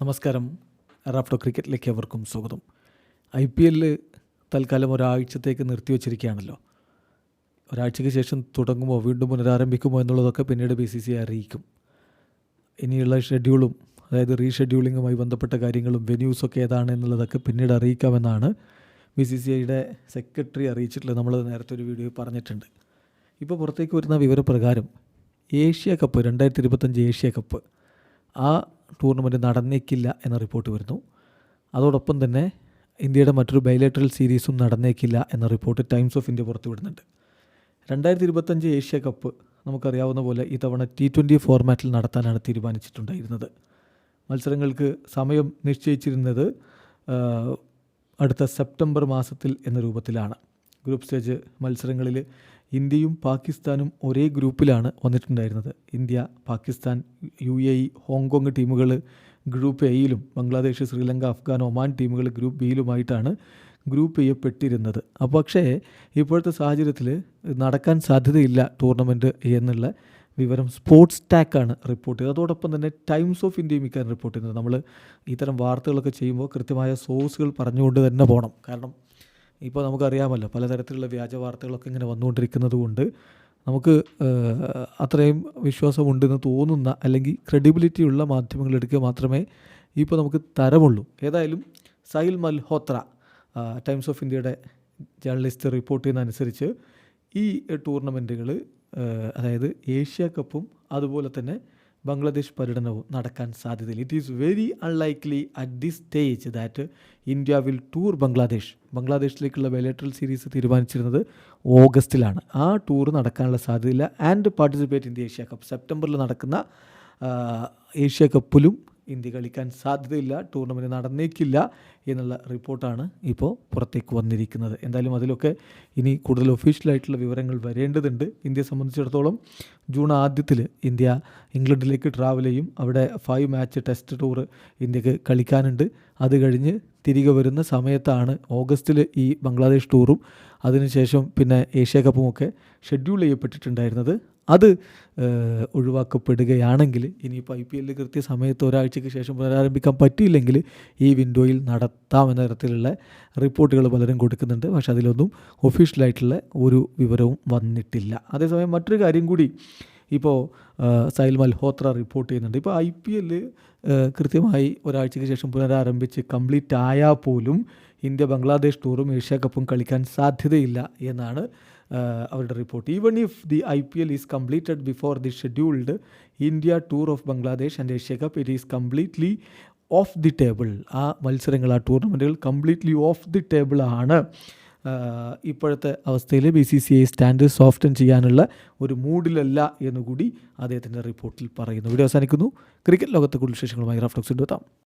നമസ്കാരം. റാഫ്റ്റോ ക്രിക്കറ്റിലേക്ക് അവർക്കും സ്വാഗതം. ഐ പി എല്ലിൽ തൽക്കാലം ഒരാഴ്ചത്തേക്ക് നിർത്തിവെച്ചിരിക്കുകയാണല്ലോ. ഒരാഴ്ചയ്ക്ക് ശേഷം തുടങ്ങുമോ? വീണ്ടും പുനരാരംഭിക്കുമോ എന്നുള്ളതൊക്കെ പിന്നീട് ബി സി സി അറിയിക്കും. ഇനിയുള്ള ഷെഡ്യൂളും അതായത് റീഷെഡ്യൂളിങ്ങുമായി ബന്ധപ്പെട്ട കാര്യങ്ങളും വെന്യൂസൊക്കെ ഏതാണ് എന്നുള്ളതൊക്കെ പിന്നീട് അറിയിക്കാമെന്നാണ് ബി സി സി ഐയുടെ സെക്രട്ടറി അറിയിച്ചിട്ടുള്ളത്. നമ്മൾ നേരത്തെ ഒരു വീഡിയോ പറഞ്ഞിട്ടുണ്ട്. ഇപ്പോൾ പുറത്തേക്ക് വരുന്ന വിവരപ്രകാരം ഏഷ്യ കപ്പ് രണ്ടായിരത്തി ഇരുപത്തഞ്ച് ഏഷ്യ കപ്പ് ആ ടൂർണമെന്റ് നടന്നേക്കില്ല എന്ന റിപ്പോർട്ട് വരുന്നു. അതോടൊപ്പം തന്നെ ഇന്ത്യയുടെ മറ്റൊരു ബൈലേറ്ററൽ സീരീസും നടന്നേക്കില്ല എന്ന റിപ്പോർട്ട് ടൈംസ് ഓഫ് ഇന്ത്യ പുറത്തുവിടുന്നുണ്ട്. രണ്ടായിരത്തി ഇരുപത്തഞ്ച് ഏഷ്യ കപ്പ് നമുക്കറിയാവുന്ന പോലെ ഇത്തവണ ടി ട്വന്റി ഫോർമാറ്റിൽ നടത്താനാണ് തീരുമാനിച്ചിട്ടുണ്ടായിരുന്നത്. മത്സരങ്ങൾക്ക് സമയം നിശ്ചയിച്ചിരുന്നത് അടുത്ത സെപ്റ്റംബർ മാസത്തിൽ എന്ന രൂപത്തിലാണ്. ഗ്രൂപ്പ് സ്റ്റേജ് മത്സരങ്ങളിൽ ഇന്ത്യയും പാകിസ്ഥാനും ഒരേ ഗ്രൂപ്പിലാണ് വന്നിട്ടുണ്ടായിരുന്നത്. India Pakistan U A E Hong Kong ടീമുകൾ ഗ്രൂപ്പ് എയിലും ബംഗ്ലാദേശ് ശ്രീലങ്ക അഫ്ഗാൻ ഒമാൻ ടീമുകൾ ഗ്രൂപ്പ് ബിയിലുമായിട്ടാണ് ഗ്രൂപ്പ് ചെയ്യപ്പെട്ടിരുന്നത് അപ്പോൾ പക്ഷേ ഇപ്പോഴത്തെ സാഹചര്യത്തിൽ നടക്കാൻ സാധ്യതയില്ല ടൂർണമെന്റ് എന്നുള്ള വിവരം സ്പോർട്സ് ടാക്കാണ് റിപ്പോർട്ട് ചെയ്തത് അതോടൊപ്പം തന്നെ ടൈംസ് ഓഫ് ഇന്ത്യയും ഇക്കാര്യം റിപ്പോർട്ട് ചെയ്യുന്നത്. നമ്മൾ ഇത്തരം വാർത്തകളൊക്കെ ചെയ്യുമ്പോൾ കൃത്യമായ സോഴ്സുകൾ പറഞ്ഞുകൊണ്ട് തന്നെ പോകണം. കാരണം ഇപ്പോൾ നമുക്കറിയാമല്ലോ പലതരത്തിലുള്ള വ്യാജ വാർത്തകളൊക്കെ ഇങ്ങനെ വന്നുകൊണ്ടിരിക്കുന്നത് കൊണ്ട് നമുക്ക് അത്രയും വിശ്വാസമുണ്ടെന്ന് തോന്നുന്ന അല്ലെങ്കിൽ ക്രെഡിബിലിറ്റി ഉള്ള മാധ്യമങ്ങൾ എടുക്കുക മാത്രമേ ഇപ്പോൾ നമുക്ക് തരമുള്ളൂ. ഏതായാലും സൈൽ മൽഹോത്ര ടൈംസ് ഓഫ് ഇന്ത്യയുടെ ജേർണലിസ്റ്റ് റിപ്പോർട്ട് ചെയ്യുന്നതനുസരിച്ച് ഈ ടൂർണമെന്റുകൾ അതായത് ഏഷ്യ കപ്പും അതുപോലെ തന്നെ ബംഗ്ലാദേശ് പര്യടനവും നടക്കാൻ സാധ്യതയില്ല. It is very unlikely at this stage that India will tour Bangladesh ബംഗ്ലാദേശിലേക്കുള്ള bilateral series തീരുമാനിച്ചിരുന്നത് ഓഗസ്റ്റിലാണ്. ആ ടൂർ നടക്കാനുള്ള സാധ്യതയില്ല. And participate in the Asia cup സെപ്റ്റംബറിൽ നടക്കുന്ന ഏഷ്യ കപ്പിലും ഇന്ത്യ കളിക്കാൻ സാധ്യതയില്ല ടൂർണമെന്റ് നടന്നേക്കില്ല എന്നുള്ള റിപ്പോർട്ടാണ് ഇപ്പോൾ പുറത്തേക്ക് വന്നിരിക്കുന്നത്. എന്തായാലും അതിലൊക്കെ ഇനി കൂടുതൽ ഒഫീഷ്യലായിട്ടുള്ള വിവരങ്ങൾ വരേണ്ടതുണ്ട്. ഇന്ത്യയെ സംബന്ധിച്ചിടത്തോളം ജൂൺ ആദ്യത്തിൽ ഇന്ത്യ ഇംഗ്ലണ്ടിലേക്ക് ട്രാവൽ ചെയ്യും. അവിടെ ഫൈവ് മാച്ച് ടെസ്റ്റ് ടൂർ ഇന്ത്യയ്ക്ക് കളിക്കാനുണ്ട്. അത് കഴിഞ്ഞ് തിരികെ വരുന്ന സമയത്താണ് ഓഗസ്റ്റിൽ ഈ ബംഗ്ലാദേശ് ടൂറും അതിനുശേഷം പിന്നെ ഏഷ്യ കപ്പുമൊക്കെ ഷെഡ്യൂൾ ചെയ്യപ്പെട്ടിട്ടുണ്ടായിരുന്നത്. അത് ഒഴിവാക്കപ്പെടുകയാണെങ്കിൽ ഇനിയിപ്പോൾ ഐ പി എല്ലിൽ കൃത്യസമയത്ത് ഒരാഴ്ചയ്ക്ക് ശേഷം പുനരാരംഭിക്കാൻ പറ്റിയില്ലെങ്കിൽ ഈ വിൻഡോയിൽ നടത്താമെന്ന തരത്തിലുള്ള റിപ്പോർട്ടുകൾ പലരും കൊടുക്കുന്നുണ്ട്. പക്ഷേ അതിലൊന്നും ഒഫീഷ്യലായിട്ടുള്ള ഒരു വിവരവും വന്നിട്ടില്ല. അതേസമയം മറ്റൊരു കാര്യം കൂടി ഇപ്പോൾ സൈൽ മൽഹോത്ര റിപ്പോർട്ട് ചെയ്യുന്നുണ്ട്. ഇപ്പോൾ ഐ പി എല്ല് കൃത്യമായി ഒരാഴ്ചയ്ക്ക് ശേഷം പുനരാരംഭിച്ച് കംപ്ലീറ്റ് ആയാൽ പോലും ഇന്ത്യ ബംഗ്ലാദേശ് ടൂറും ഏഷ്യ കപ്പും കളിക്കാൻ സാധ്യതയില്ല എന്നാണ് അവരുടെ report. Even if the I P L is completed before the scheduled India tour of Bangladesh and Asia cup it is completely off the table ആ മത്സരങ്ങൾ ആ ടൂർണമെന്റുകൾ കംപ്ലീറ്റ്ലി ഓഫ് ദി ടേബിൾ ആണ്. ഇപ്പോഴത്തെ അവസ്ഥയിൽ B C C I stand soften ചെയ്യാനുള്ള ഒരു മൂഡിലല്ല എന്നുകൂടി അദ്ദേഹത്തിന്റെ റിപ്പോർട്ടിൽ പറയുന്നു. വീഡിയോ അവസാനിക്കുന്നു. ക്രിക്കറ്റ് ലോകത്തെ കൂടുതൽ വിശേഷങ്ങളുമായി റഫ്ലക്സ് എത്താം.